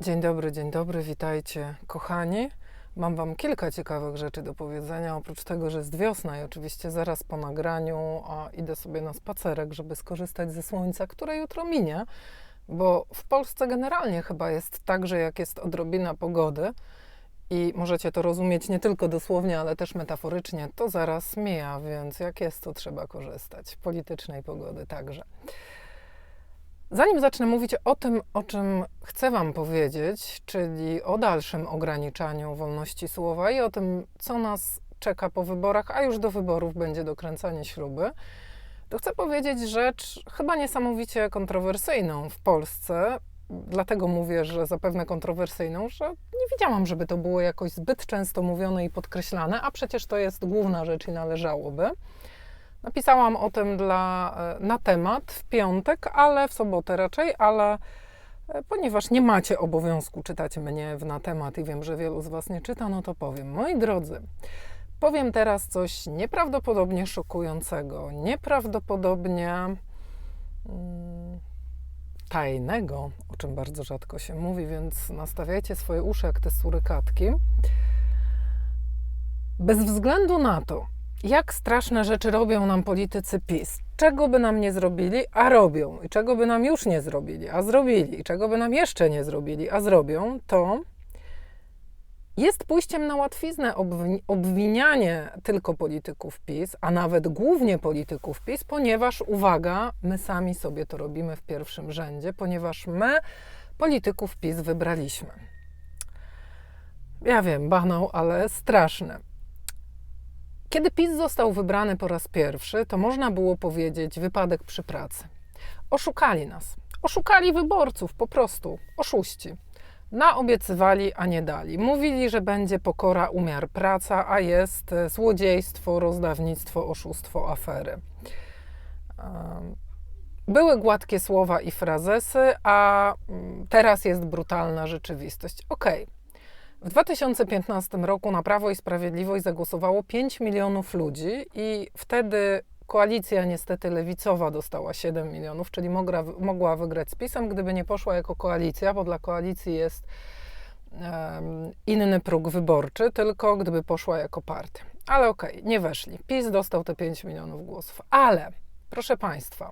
Dzień dobry, dzień dobry, witajcie kochani. Mam Wam kilka ciekawych rzeczy do powiedzenia. Oprócz tego, że jest wiosna i oczywiście zaraz po nagraniu a idę sobie na spacerek, żeby skorzystać ze słońca, które jutro minie, bo w Polsce generalnie chyba jest tak, że jak jest odrobina pogody i możecie to rozumieć nie tylko dosłownie, ale też metaforycznie, to zaraz mija, więc jak jest, to trzeba korzystać. Politycznej pogody także. Zanim zacznę mówić o tym, o czym chcę Wam powiedzieć, czyli o dalszym ograniczaniu wolności słowa i o tym, co nas czeka po wyborach, a już do wyborów będzie dokręcanie śruby, to chcę powiedzieć rzecz chyba niesamowicie kontrowersyjną w Polsce. Dlatego mówię, że zapewne kontrowersyjną, że nie widziałam, żeby to było jakoś zbyt często mówione i podkreślane, a przecież to jest główna rzecz i należałoby. Napisałam o tym dla, e, na temat w piątek, ale w sobotę raczej, ale e, ponieważ nie macie obowiązku czytać mnie w na temat i wiem, że wielu z Was nie czyta, no to powiem. Moi drodzy, powiem teraz coś nieprawdopodobnie szokującego, nieprawdopodobnie mm, tajnego, o czym bardzo rzadko się mówi, więc nastawiajcie swoje uszy jak te surykatki. Bez względu na to, jak straszne rzeczy robią nam politycy PiS. Czego by nam nie zrobili, a robią. I czego by nam już nie zrobili, a zrobili. I czego by nam jeszcze nie zrobili, a zrobią, to jest pójściem na łatwiznę obwinianie tylko polityków PiS, a nawet głównie polityków PiS, ponieważ, uwaga, my sami sobie to robimy w pierwszym rzędzie, ponieważ my polityków PiS wybraliśmy. Ja wiem, banał, ale straszne. Kiedy PiS został wybrany po raz pierwszy, to można było powiedzieć wypadek przy pracy. Oszukali nas. Oszukali wyborców, po prostu. Oszuści. Naobiecywali, a nie dali. Mówili, że będzie pokora, umiar, praca, a jest e, złodziejstwo, rozdawnictwo, oszustwo, afery. Były gładkie słowa i frazesy, a mm, teraz jest brutalna rzeczywistość. Okej, okay. W 2015 roku na Prawo i Sprawiedliwość zagłosowało 5 milionów ludzi i wtedy koalicja niestety lewicowa dostała 7 milionów, czyli mogła, mogła wygrać z PiSem, gdyby nie poszła jako koalicja, bo dla koalicji jest um, inny próg wyborczy, tylko gdyby poszła jako partia. Ale okej, okay, nie weszli. PiS dostał te 5 milionów głosów. Ale, proszę Państwa,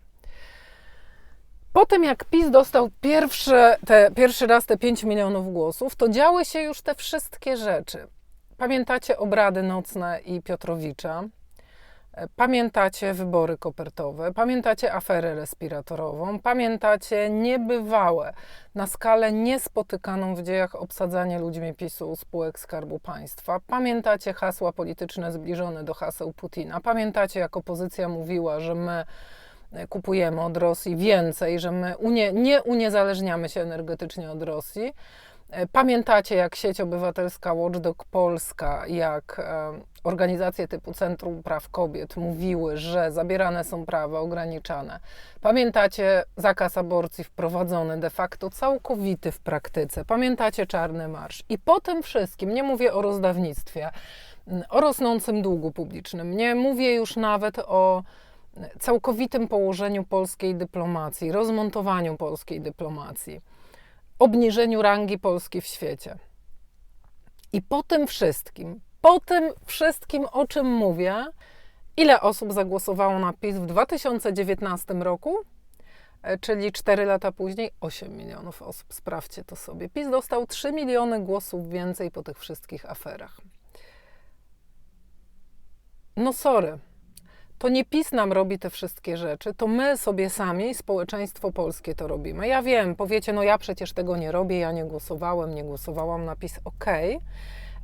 po tym, jak PiS dostał pierwszy, te, pierwszy raz te 5 milionów głosów, to działy się już te wszystkie rzeczy. Pamiętacie obrady nocne i Piotrowicza? Pamiętacie wybory kopertowe, pamiętacie aferę respiratorową, pamiętacie niebywałe, na skalę niespotykaną w dziejach obsadzanie ludźmi PiSu spółek Skarbu Państwa. Pamiętacie hasła polityczne zbliżone do haseł Putina. Pamiętacie, jak opozycja mówiła, że my kupujemy od Rosji więcej, że my unie, nie uniezależniamy się energetycznie od Rosji. E, pamiętacie, jak sieć obywatelska Watchdog Polska, jak e, organizacje typu Centrum Praw Kobiet mówiły, że zabierane są prawa, ograniczane. Pamiętacie zakaz aborcji wprowadzony de facto całkowity w praktyce. Pamiętacie Czarny Marsz. I po tym wszystkim, nie mówię o rozdawnictwie, o rosnącym długu publicznym, nie mówię już nawet o całkowitym położeniu polskiej dyplomacji, rozmontowaniu polskiej dyplomacji, obniżeniu rangi Polski w świecie. I po tym wszystkim, po tym wszystkim, o czym mówię, ile osób zagłosowało na PiS w 2019 roku? E, czyli 4 lata później 8 milionów osób. Sprawdźcie to sobie. PiS dostał 3 miliony głosów więcej po tych wszystkich aferach. No sorry, to nie PiS nam robi te wszystkie rzeczy, to my sobie sami, społeczeństwo polskie to robimy. Ja wiem, powiecie, no ja przecież tego nie robię, ja nie głosowałem, nie głosowałam na PiS, okej, okay,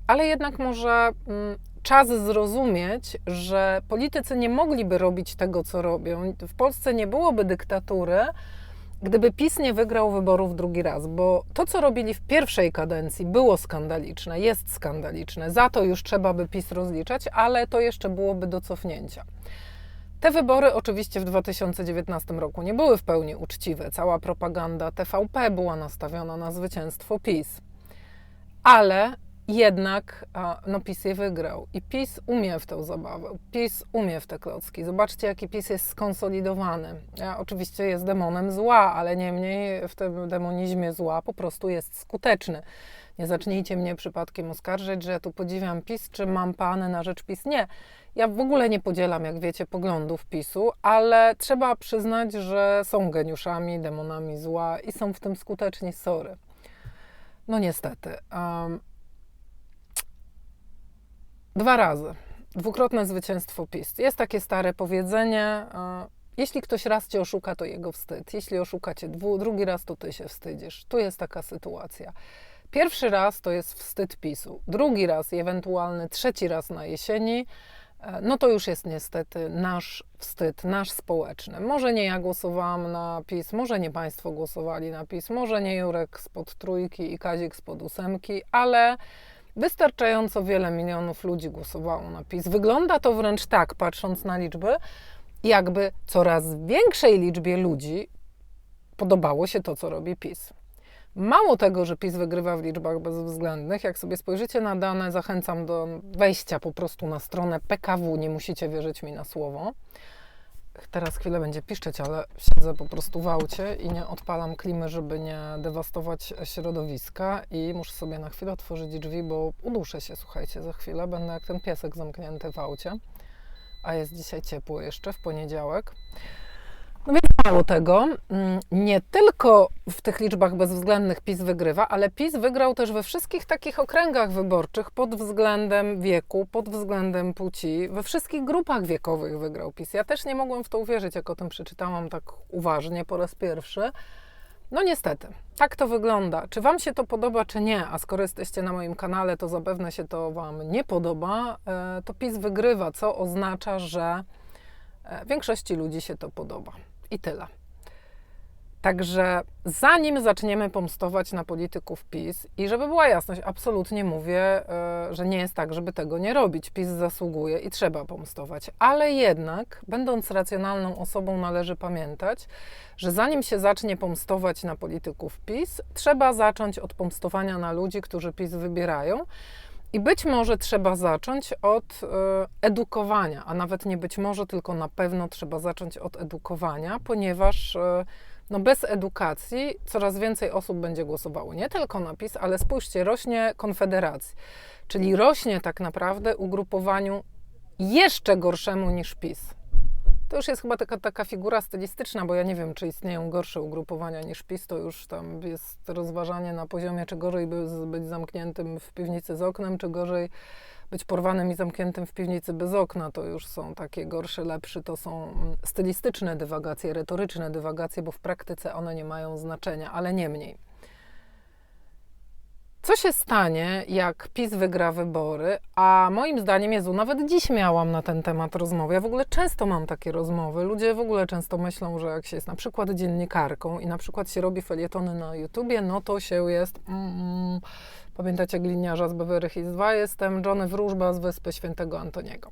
ale jednak może mm, czas zrozumieć, że politycy nie mogliby robić tego, co robią. W Polsce nie byłoby dyktatury, gdyby PiS nie wygrał wyborów drugi raz, bo to, co robili w pierwszej kadencji, było skandaliczne, jest skandaliczne. Za to już trzeba by PiS rozliczać, ale to jeszcze byłoby do cofnięcia. Te wybory oczywiście w 2019 roku nie były w pełni uczciwe. Cała propaganda TVP była nastawiona na zwycięstwo PiS. Ale jednak no, PiS je wygrał. I PiS umie w tę zabawę, PiS umie w te klocki. Zobaczcie, jaki PiS jest skonsolidowany. Ja, oczywiście jest demonem zła, ale niemniej w tym demonizmie zła po prostu jest skuteczny. Nie zacznijcie mnie przypadkiem oskarżyć, że ja tu podziwiam PiS, czy mam pany na rzecz PiS. Nie. Ja w ogóle nie podzielam, jak wiecie, poglądów PiSu, ale trzeba przyznać, że są geniuszami, demonami zła i są w tym skuteczni, sorry. No niestety. Um, dwa razy. Dwukrotne zwycięstwo PiS. Jest takie stare powiedzenie, jeśli ktoś raz cię oszuka, to jego wstyd. Jeśli oszuka cię dwu, drugi raz, to ty się wstydzisz. Tu jest taka sytuacja. Pierwszy raz to jest wstyd PiSu. Drugi raz ewentualny trzeci raz na jesieni E, no to już jest niestety nasz wstyd, nasz społeczny. Może nie ja głosowałam na PiS, może nie Państwo głosowali na PiS, może nie Jurek spod trójki i Kazik spod ósemki, ale wystarczająco wiele milionów ludzi głosowało na PiS. Wygląda to wręcz tak, patrząc na liczby, jakby coraz większej liczbie ludzi podobało się to, co robi PiS. Mało tego, że PiS wygrywa w liczbach bezwzględnych, jak sobie spojrzycie na dane, zachęcam do wejścia po prostu na stronę PKW, nie musicie wierzyć mi na słowo. Teraz chwilę będzie piszczeć, ale siedzę po prostu w aucie i nie odpalam klimy, żeby nie dewastować środowiska i muszę sobie na chwilę otworzyć drzwi, bo uduszę się, słuchajcie, za chwilę będę jak ten piesek zamknięty w aucie, a jest dzisiaj ciepło jeszcze w poniedziałek. No więc mało tego, mm, nie tylko w tych liczbach bezwzględnych PiS wygrywa, ale PiS wygrał też we wszystkich takich okręgach wyborczych pod względem wieku, pod względem płci, we wszystkich grupach wiekowych wygrał PiS. Ja też nie mogłem w to uwierzyć, jak o tym przeczytałam tak uważnie po raz pierwszy. No niestety, tak to wygląda. Czy Wam się to podoba, czy nie? A skoro jesteście na moim kanale, to zapewne się to Wam nie podoba. E, to PiS wygrywa, co oznacza, że e, większości ludzi się to podoba. I tyle. Także zanim zaczniemy pomstować na polityków PiS, i żeby była jasność, absolutnie mówię, e, że nie jest tak, żeby tego nie robić. PiS zasługuje i trzeba pomstować, ale jednak, będąc racjonalną osobą, należy pamiętać, że zanim się zacznie pomstować na polityków PiS, trzeba zacząć od pomstowania na ludzi, którzy PiS wybierają, i być może trzeba zacząć od e, edukowania, a nawet nie być może, tylko na pewno trzeba zacząć od edukowania, ponieważ e, no bez edukacji coraz więcej osób będzie głosowało nie tylko na PiS, ale spójrzcie, rośnie Konfederacji, czyli rośnie tak naprawdę ugrupowaniu jeszcze gorszemu niż PiS. To już jest chyba taka, taka figura stylistyczna, bo ja nie wiem, czy istnieją gorsze ugrupowania niż PiS. To już tam jest rozważanie na poziomie, czy gorzej by być zamkniętym w piwnicy z oknem, czy gorzej być porwanym i zamkniętym w piwnicy bez okna. To już są takie gorsze, lepsze. To są mm, stylistyczne dywagacje, retoryczne dywagacje, bo w praktyce one nie mają znaczenia, ale nie mniej. Co się stanie, jak PiS wygra wybory? A moim zdaniem, Jezu, nawet dziś miałam na ten temat rozmowę. Ja w ogóle często mam takie rozmowy. Ludzie w ogóle często myślą, że jak się jest na przykład dziennikarką i na przykład się robi felietony na YouTubie, no to się jest. Mm, pamiętacie gliniarza z Beverly Hills 2? Jestem Johnny Wróżba z Wyspy Świętego Antoniego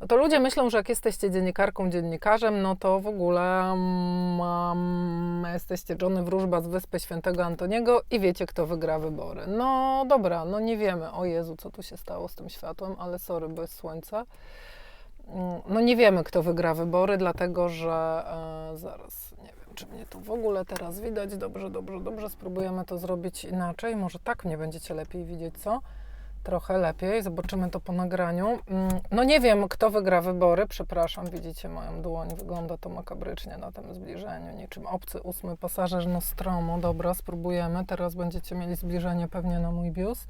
no to ludzie myślą, że jak jesteście dziennikarką, dziennikarzem, no to w ogóle um, jesteście Johnny Wróżba z Wyspy Świętego Antoniego i wiecie, kto wygra wybory. No dobra, no nie wiemy. O Jezu, co tu się stało z tym światłem, ale sorry, bo jest słońce. Mm, no nie wiemy, kto wygra wybory, dlatego że e, zaraz, nie wiem, czy mnie tu w ogóle teraz widać. Dobrze, dobrze, dobrze, spróbujemy to zrobić inaczej. Może tak mnie będziecie lepiej widzieć, co? Trochę lepiej. Zobaczymy to po nagraniu. Mm, no nie wiem, kto wygra wybory. Przepraszam, widzicie moją dłoń. Wygląda to makabrycznie na tym zbliżeniu. Niczym obcy ósmy pasażer Nostromo. Dobra, spróbujemy. Teraz będziecie mieli zbliżenie pewnie na mój biust.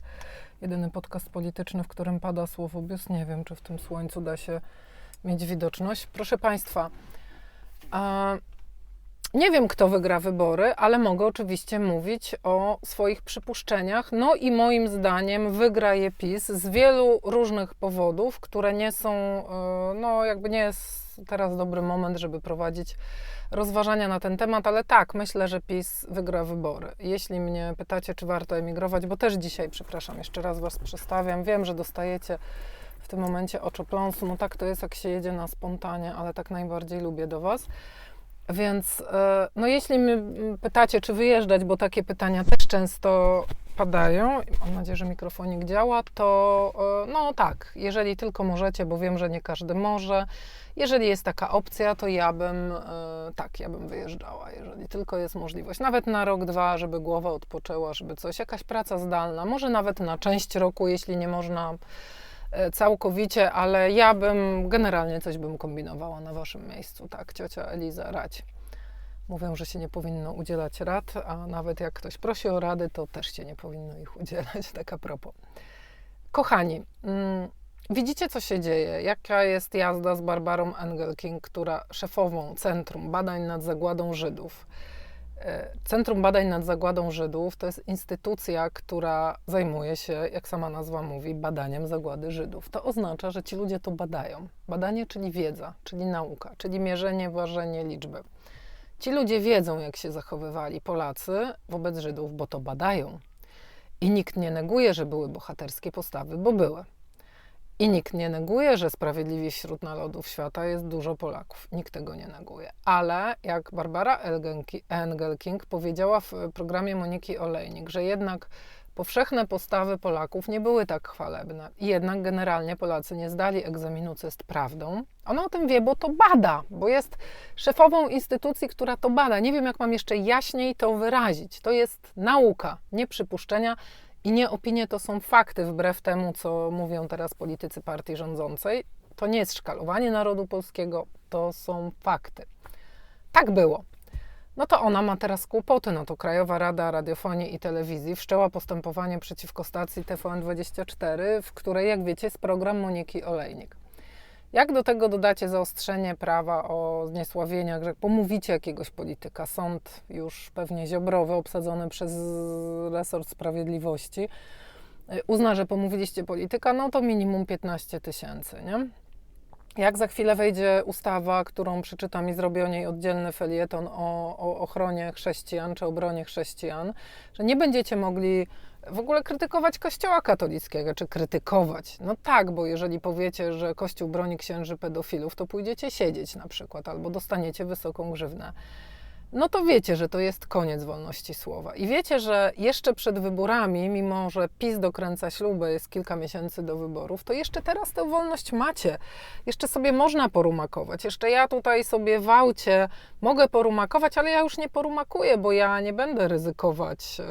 Jedyny podcast polityczny, w którym pada słowo biust. Nie wiem, czy w tym słońcu da się mieć widoczność. Proszę Państwa, nie wiem, kto wygra wybory, ale mogę oczywiście mówić o swoich przypuszczeniach. No i moim zdaniem wygra je PiS z wielu różnych powodów, które nie są, e, no jakby nie jest teraz dobry moment, żeby prowadzić rozważania na ten temat, ale tak, myślę, że PiS wygra wybory. Jeśli mnie pytacie, czy warto emigrować, bo też dzisiaj, przepraszam, jeszcze raz Was przedstawiam, wiem, że dostajecie w tym momencie oczopląsu, no tak to jest, jak się jedzie na spontanie, ale tak najbardziej lubię do Was. Więc e, no jeśli mnie pytacie, czy wyjeżdżać, bo takie pytania też często padają, mam nadzieję, że mikrofonik działa, to e, no tak, jeżeli tylko możecie, bo wiem, że nie każdy może, jeżeli jest taka opcja, to ja bym, e, tak, ja bym wyjeżdżała, jeżeli tylko jest możliwość. Nawet na rok, dwa, żeby głowa odpoczęła, żeby coś, jakaś praca zdalna, może nawet na część roku, jeśli nie można całkowicie, ale ja bym generalnie coś bym kombinowała na waszym miejscu. Tak, ciocia Eliza, radź. Mówią, że się nie powinno udzielać rad, a nawet jak ktoś prosi o rady, to też się nie powinno ich udzielać, tak a propos. Kochani, mm, widzicie co się dzieje? Jaka jest jazda z Barbarą Engelking, która szefową Centrum Badań nad Zagładą Żydów. Centrum Badań nad Zagładą Żydów to jest instytucja, która zajmuje się, jak sama nazwa mówi, badaniem zagłady Żydów. To oznacza, że ci ludzie to badają. Badanie, czyli wiedza, czyli nauka, czyli mierzenie, ważenie liczby. Ci ludzie wiedzą, jak się zachowywali Polacy wobec Żydów, bo to badają. I nikt nie neguje, że były bohaterskie postawy, bo były. I nikt nie neguje, że sprawiedliwie wśród narodów świata jest dużo Polaków. Nikt tego nie neguje. Ale jak Barbara Engelking powiedziała w programie Moniki Olejnik, że jednak powszechne postawy Polaków nie były tak chwalebne. I jednak generalnie Polacy nie zdali egzaminu, co jest prawdą. Ona o tym wie, bo to bada, bo jest szefową instytucji, która to bada. Nie wiem, jak mam jeszcze jaśniej to wyrazić. To jest nauka, nie przypuszczenia i nie opinie, to są fakty, wbrew temu, co mówią teraz politycy partii rządzącej. To nie jest szkalowanie narodu polskiego, to są fakty. Tak było no to ona ma teraz kłopoty. No to Krajowa Rada Radiofonii i Telewizji wszczęła postępowanie przeciwko stacji TVN24, w której, jak wiecie, jest program Moniki Olejnik. Jak do tego dodacie zaostrzenie prawa o zniesławieniach, że pomówicie jakiegoś polityka, sąd już pewnie ziobrowy, obsadzony przez resort sprawiedliwości, uzna, że pomówiliście polityka, no to minimum 15 tysięcy, nie? Jak za chwilę wejdzie ustawa, którą przeczytam i zrobię o niej oddzielny felieton o, o ochronie chrześcijan czy obronie chrześcijan, że nie będziecie mogli w ogóle krytykować Kościoła katolickiego, czy krytykować. No tak, bo jeżeli powiecie, że Kościół broni księży pedofilów, to pójdziecie siedzieć na przykład, albo dostaniecie wysoką grzywnę no to wiecie, że to jest koniec wolności słowa. I wiecie, że jeszcze przed wyborami, mimo że PiS dokręca śluby, jest kilka miesięcy do wyborów, to jeszcze teraz tę wolność macie. Jeszcze sobie można porumakować. Jeszcze ja tutaj sobie w aucie mogę porumakować, ale ja już nie porumakuję, bo ja nie będę ryzykować e,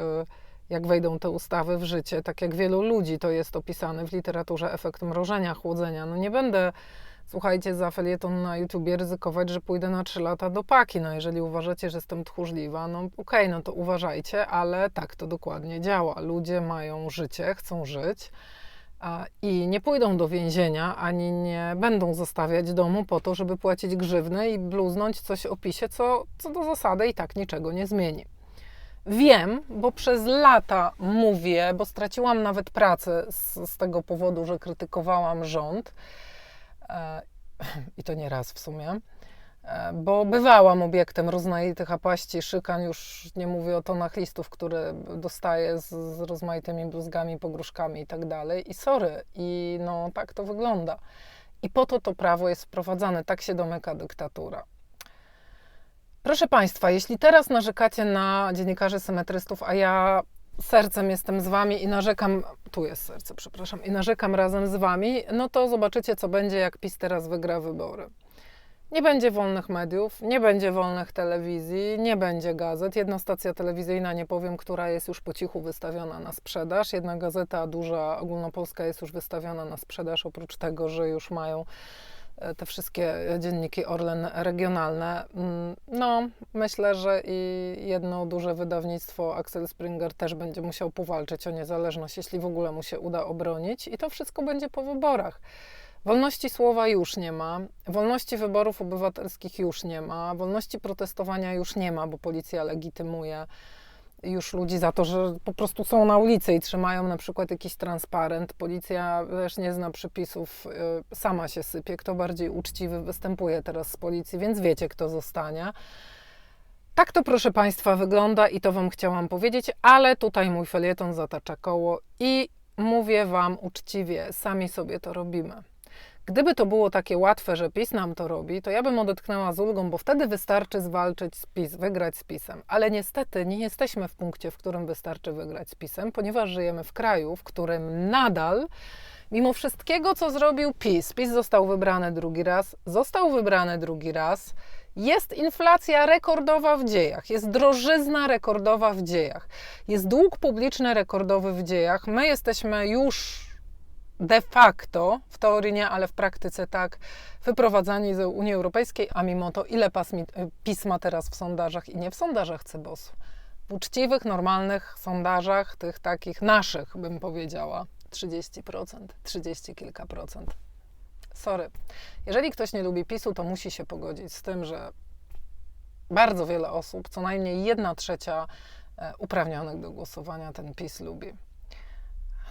jak wejdą te ustawy w życie, tak jak wielu ludzi to jest opisane w literaturze efekt mrożenia, chłodzenia. No nie będę słuchajcie, za felieton na YouTubie ryzykować, że pójdę na 3 lata do paki. No jeżeli uważacie, że jestem tchórzliwa, no okej, okay, no to uważajcie, ale tak to dokładnie działa. Ludzie mają życie, chcą żyć i nie pójdą do więzienia, ani nie będą zostawiać domu po to, żeby płacić grzywny i bluznąć coś o PiSie, co, co do zasady i tak niczego nie zmieni. Wiem, bo przez lata mówię, bo straciłam nawet pracę z, z tego powodu, że krytykowałam rząd E, i to nie raz w sumie, e, bo bywałam obiektem rozmaitych apaści, szykan, już nie mówię o tonach listów, które dostaję z, z rozmaitymi bluzgami, pogróżkami i tak dalej. I sorry, i no tak to wygląda. I po to to prawo jest wprowadzane, tak się domyka dyktatura. Proszę Państwa, jeśli teraz narzekacie na dziennikarzy symetrystów, a ja sercem jestem z wami i narzekam, tu jest serce, przepraszam, i narzekam razem z wami, no to zobaczycie, co będzie, jak PiS teraz wygra wybory. Nie będzie wolnych mediów, nie będzie wolnych telewizji, nie będzie gazet. Jedna stacja telewizyjna, nie powiem, która jest już po cichu wystawiona na sprzedaż. Jedna gazeta duża, ogólnopolska jest już wystawiona na sprzedaż, oprócz tego, że już mają te wszystkie dzienniki Orlen regionalne. Mm, no, myślę, że i jedno duże wydawnictwo Axel Springer też będzie musiał powalczyć o niezależność, jeśli w ogóle mu się uda obronić, i to wszystko będzie po wyborach. Wolności słowa już nie ma, wolności wyborów obywatelskich już nie ma, wolności protestowania już nie ma, bo policja legitymuje już ludzi za to, że po prostu są na ulicy i trzymają na przykład jakiś transparent. Policja też nie zna przepisów, y, sama się sypie. Kto bardziej uczciwy występuje teraz z policji, więc wiecie, kto zostanie. Tak to, proszę Państwa, wygląda i to Wam chciałam powiedzieć, ale tutaj mój felieton zatacza koło i mówię Wam uczciwie, sami sobie to robimy. Gdyby to było takie łatwe, że PiS nam to robi, to ja bym odetchnęła z ulgą, bo wtedy wystarczy zwalczyć z PiS, wygrać z PiSem. Ale niestety nie jesteśmy w punkcie, w którym wystarczy wygrać z PiSem, ponieważ żyjemy w kraju, w którym nadal, mimo wszystkiego, co zrobił PiS, PiS został wybrany drugi raz, został wybrany drugi raz, jest inflacja rekordowa w dziejach, jest drożyzna rekordowa w dziejach, jest dług publiczny rekordowy w dziejach. My jesteśmy już de facto, w teorii nie, ale w praktyce tak, wyprowadzani z Unii Europejskiej, a mimo to ile pisma teraz w sondażach i nie w sondażach Cebosu, w uczciwych, normalnych sondażach, tych takich naszych, bym powiedziała, 30%, 30 kilka procent. Sorry. Jeżeli ktoś nie lubi PiSu, to musi się pogodzić z tym, że bardzo wiele osób, co najmniej jedna trzecia e, uprawnionych do głosowania, ten PiS lubi.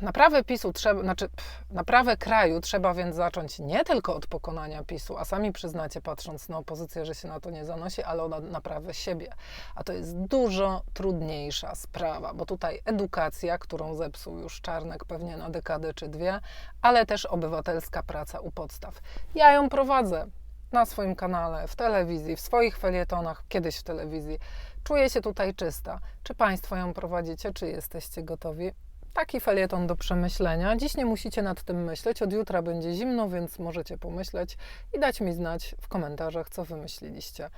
Naprawę PiSu trzeba, znaczy pff, naprawę kraju trzeba więc zacząć nie tylko od pokonania PiSu, a sami przyznacie, patrząc na opozycję, że się na to nie zanosi, ale od naprawy siebie. A to jest dużo trudniejsza sprawa, bo tutaj edukacja, którą zepsuł już Czarnek pewnie na dekadę czy dwie, ale też obywatelska praca u podstaw. Ja ją prowadzę na swoim kanale, w telewizji, w swoich felietonach, kiedyś w telewizji. Czuję się tutaj czysta. Czy Państwo ją prowadzicie, czy jesteście gotowi? Taki felieton do przemyślenia. Dziś nie musicie nad tym myśleć. Od jutra będzie zimno, więc możecie pomyśleć i dać mi znać w komentarzach, co wymyśliliście.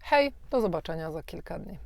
Hej, do zobaczenia za kilka dni.